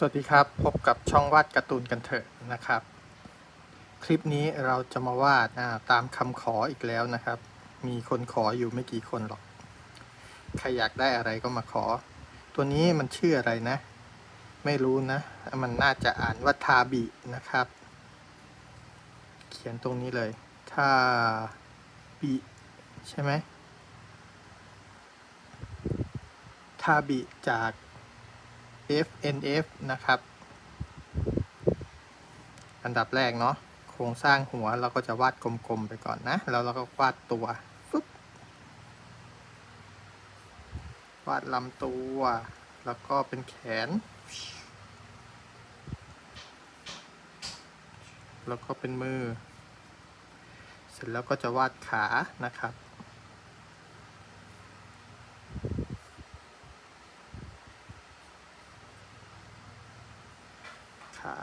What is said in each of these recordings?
สวัสดีครับ พบกับช่องวาดการ์ตูนกันเถอะนะครับ คลิปนี้เราจะมาวาดตามคำขออีกแล้วนะครับ มีคนขออยู่ไม่กี่คนหรอก ใครอยากได้อะไรก็มาขอ ตัวนี้มันชื่ออะไรนะ ไม่รู้นะ มันน่าจะอ่านว่าทาบินะครับ เขียนตรงนี้เลยทาบิใช่ไหมทาบิจาก FNF นะครับ อันดับแรกเนาะโครงสร้างหัวเราก็จะวาดกลมๆไปก่อนนะ แล้วเราก็วาดตัวฟึบวาดลำตัว แล้วก็เป็นแขน แล้วก็เป็นมือ เสร็จแล้วก็จะวาดขานะครับ ขา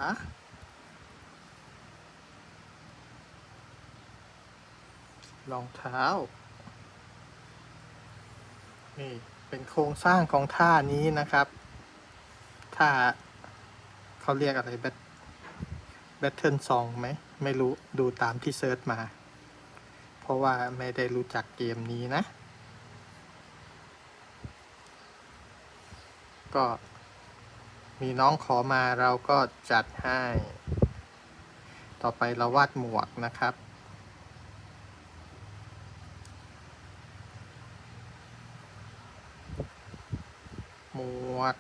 รองเท้า นี่เป็นโครงสร้างของท่านี้นะครับท่าเขาเรียกอะไรแบทแบทเทิลซองไหม ไม่รู้ดูตามที่เซิร์ชมา เพราะว่าไม่ได้รู้จักเกมนี้นะ ก็มีน้องขอมาเราก็จัดให้ ต่อไปเราวาดหมวกนะครับ หมวก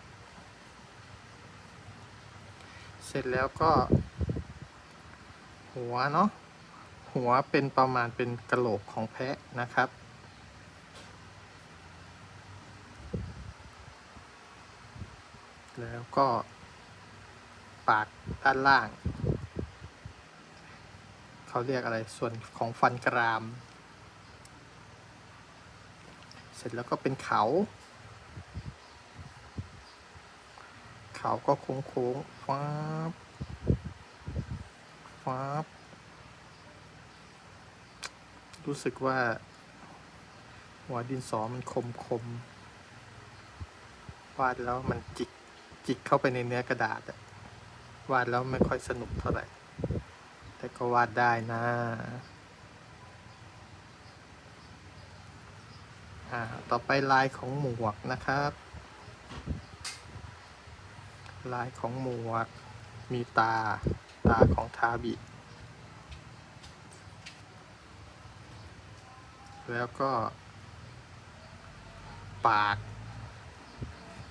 เสร็จแล้วก็ หัวเนาะหัวเป็นประมาณเป็นกระโหลกของแพะนะครับ แล้วก็ ปากด้านล่าง เขาเรียกอะไรส่วนของฟันกราม เสร็จแล้วก็เป็นเขา เขาก็โค้งโค้งฟ้าบฟ้าบรู้สึกว่า หัวดินสอมันคมคมวาดแล้วมันจิกจิกเข้าไปในเนื้อกระดาษอะวาดแล้วไม่ค่อยสนุกเท่าไหร่ แต่ก็วาดได้นะอ่าต่อไปลายของหมวกนะครับ ลายของหมวก มีตา ตาของทาบิ แล้วก็ ปาก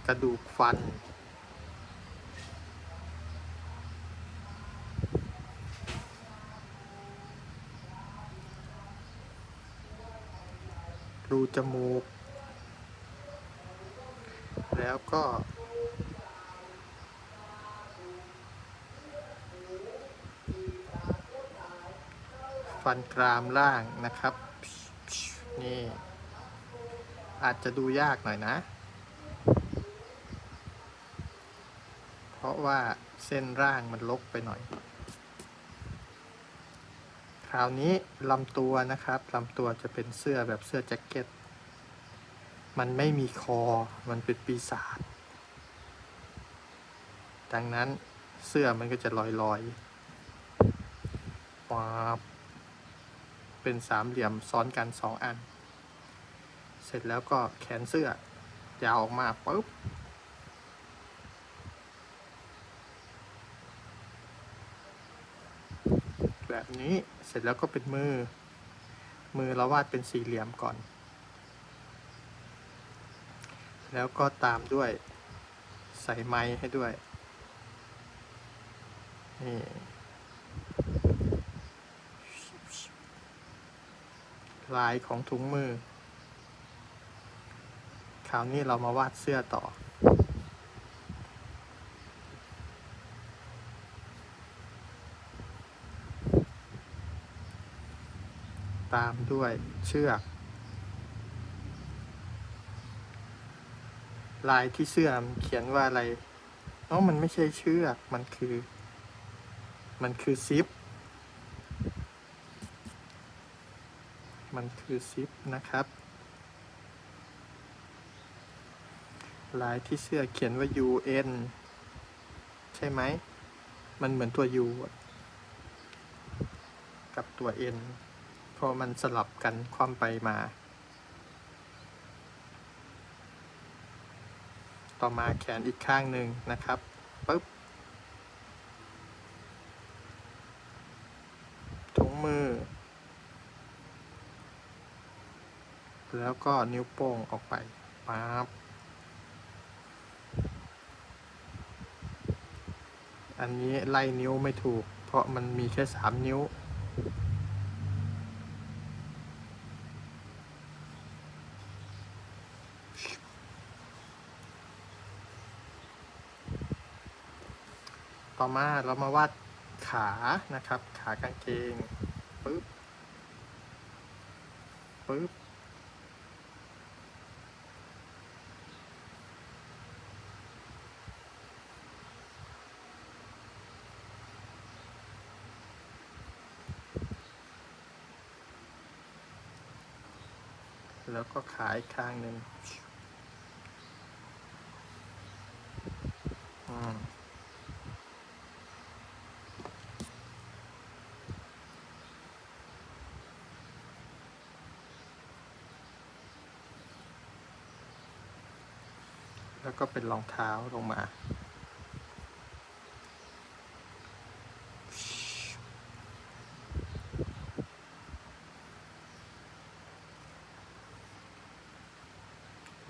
กระดูกฟัน รูจมูก แล้วก็ ฟันกรามล่างนะครับ นี่ อาจจะดูยากหน่อยนะ เพราะว่าเส้นร่างมันลกไปหน่อย คราวนี้ลำตัวนะครับลำตัวจะเป็นเสื้อแบบเสื้อแจ็คเก็ต มันไม่มีคอ มันเป็นปีศาจ ดังนั้นเสื้อมันก็จะลอยลอยๆป๊า เป็นสามเหลี่ยมซ้อนกันสองอัน เสร็จแล้วก็แขนเสื้อยาวออกมาปุ๊บแบบนี้เสร็จแล้วก็เป็นมือ มือเราวาดเป็นสี่เหลี่ยมก่อน แล้วก็ตามด้วยใส่ไม้ให้ด้วยนี่ ลายของถุงมือ คราวนี้เรามาวาดเสื้อต่อ ตามด้วยเชือก ลายที่เสื้อเขียนว่าอะไรเอ้ามันไม่ใช่เชือก มันคือ มันคือซิป มันคือซิปนะครับลายที่เสื้อเขียนว่า UN ใช่ไหม มันเหมือนตัว U กับตัว N เพราะมันสลับกันความไปมา ต่อมาแขนอีกข้างหนึ่งนะครับปึ๊บถุงมือ แล้วก็นิ้วโป้งออกไปปั๊บอันนี้ไล่นิ้วไม่ถูก เพราะมันมีแค่สามนิ้ว ต่อมาเรามาวาดขานะครับ ขากางเกงปึ๊บปึ๊บ แล้วก็ขาอีกข้างหนึ่งอืมแล้วก็เป็นรองเท้าลงมา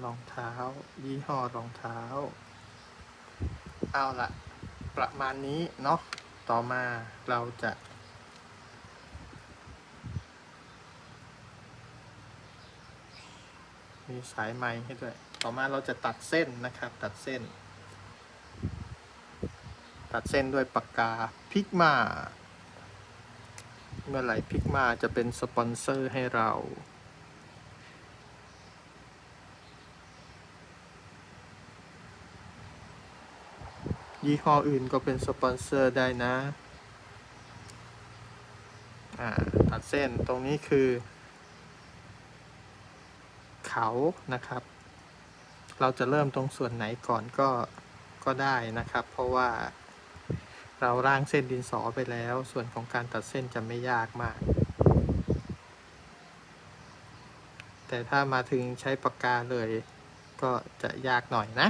รองเท้า ยี่ห้อรองเท้า เอาละประมาณนี้เนาะ ต่อมาเราจะ มีสายไม้ให้ด้วย ต่อมาเราจะตัดเส้นนะครับ ตัดเส้น ตัดเส้นด้วยปากกาพิกมาเมื่อไหร่พิกมาจะเป็นสปอนเซอร์ให้เรา ยี่ห้ออื่นก็เป็นสปอนเซอร์ได้นะ อ่า ตัดเส้นตรงนี้คือ เขานะครับ เราจะเริ่มตรงส่วนไหนก่อนก็ก็ได้นะครับ เพราะว่าเราร่างเส้นดินสอไปแล้ว ส่วนของการตัดเส้นจะไม่ยากมาก แต่ถ้ามาถึงใช้ปากกาเลย ก็จะยากหน่อยนะ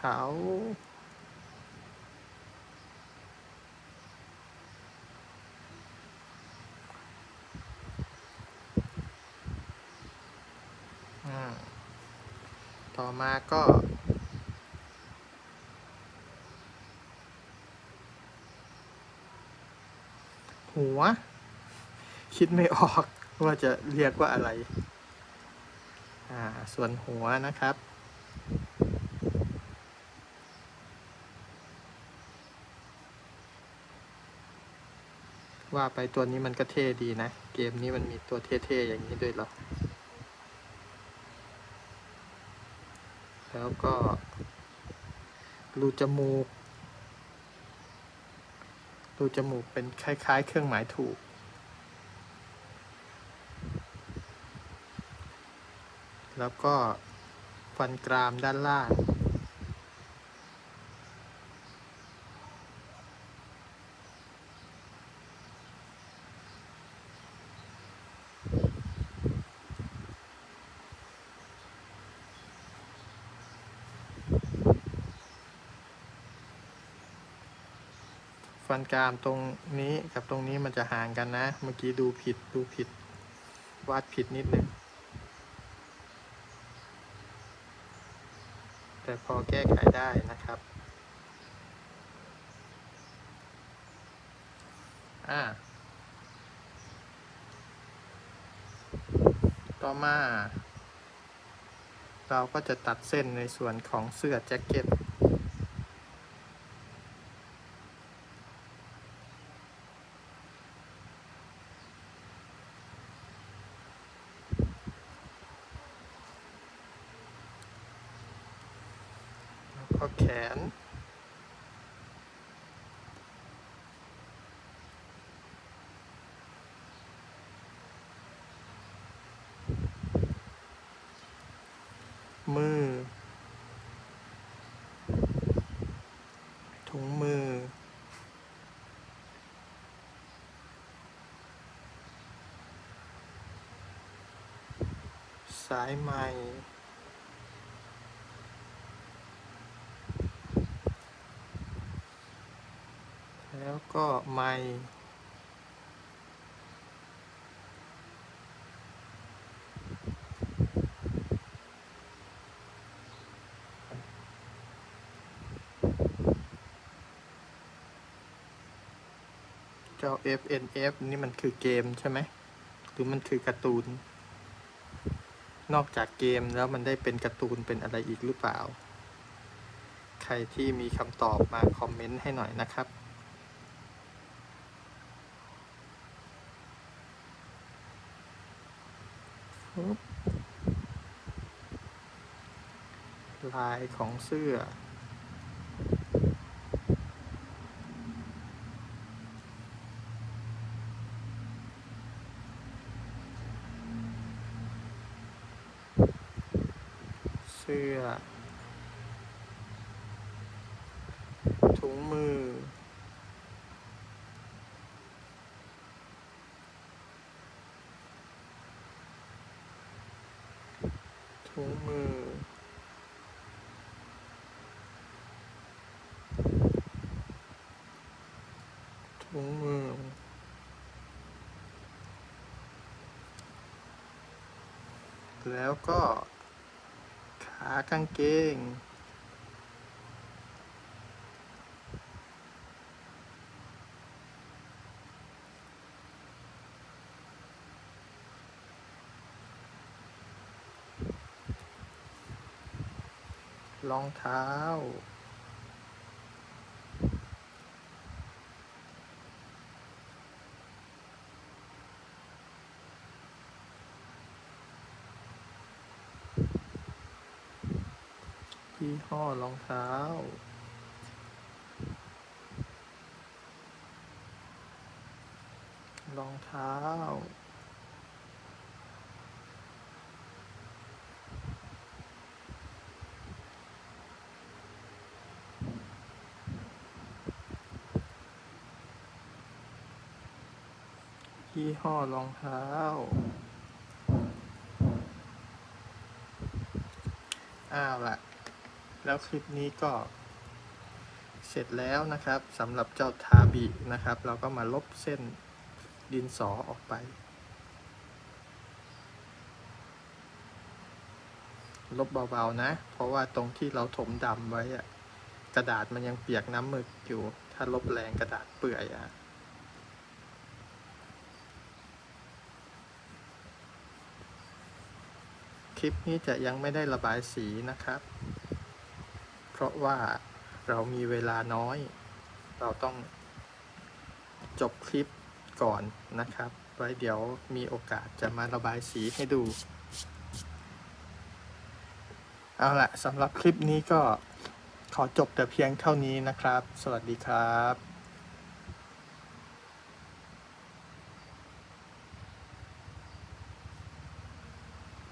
เขาอืมต่อมาก็หัว คิดไม่ออกว่าจะเรียกว่าอะไร อ่า ส่วนหัวนะครับ ว่าไปตัวนี้มันก็เท่ดีนะ เกมนี้มันมีตัวเท่ๆอย่างนี้ด้วยเหรอ แล้วก็รูจมูก รูจมูกเป็นคล้ายๆ เครื่องหมายถูก แล้วก็ฟันกรามด้านล่าง ฟันกรามตรงนี้กับตรงนี้มันจะห่างกันนะ เมื่อกี้ดูผิดดูผิด วาดผิดนิดนึงแต่พอแก้ไขได้นะครับ อ่า ต่อมา เราก็จะตัดเส้นในส่วนของเสื้อแจ็คเก็ต แล้วก็แขน อ มือ ถุงมือ สายไหมแล้วก็ไม เจ้า FNF นี่มันคือเกมใช่ไหม หรือมันคือการ์ตูน นอกจากเกมแล้วมันได้เป็นการ์ตูนเป็นอะไรอีกหรือเปล่า ใครที่มีคำตอบมาคอมเมนต์ให้หน่อยนะครับปึ๊บลายของเสื้อ เสื้อ ถุงมือ ถุงมือ ถุงมือแล้วก็ ขากางเกง รองเท้า ยี่ห้อรองเท้า รองเท้า ยี่ห้อรองเท้าอ้าวละ แล้วคลิปนี้ก็ เสร็จแล้วนะครับสำหรับเจ้าทาบินะครับ เราก็มาลบเส้นดินสอออกไป ลบเบาๆนะ เพราะว่าตรงที่เราถมดำไว้อะกระดาษมันยังเปียกน้ำหมึกอยู่ ถ้าลบแรงกระดาษเปื่อยอะคลิปนี้จะยังไม่ได้ระบายสีนะครับ ราะว่าเรามีเวลาน้อย เราต้องจบคลิปก่อนนะครับ ไว้เดี๋ยวมีโอกาสจะมาระบายสีให้ดู เอาละสำหรับคลิปนี้ก็ขอจบแต่เพียงเท่านี้นะครับ สวัสดีครับ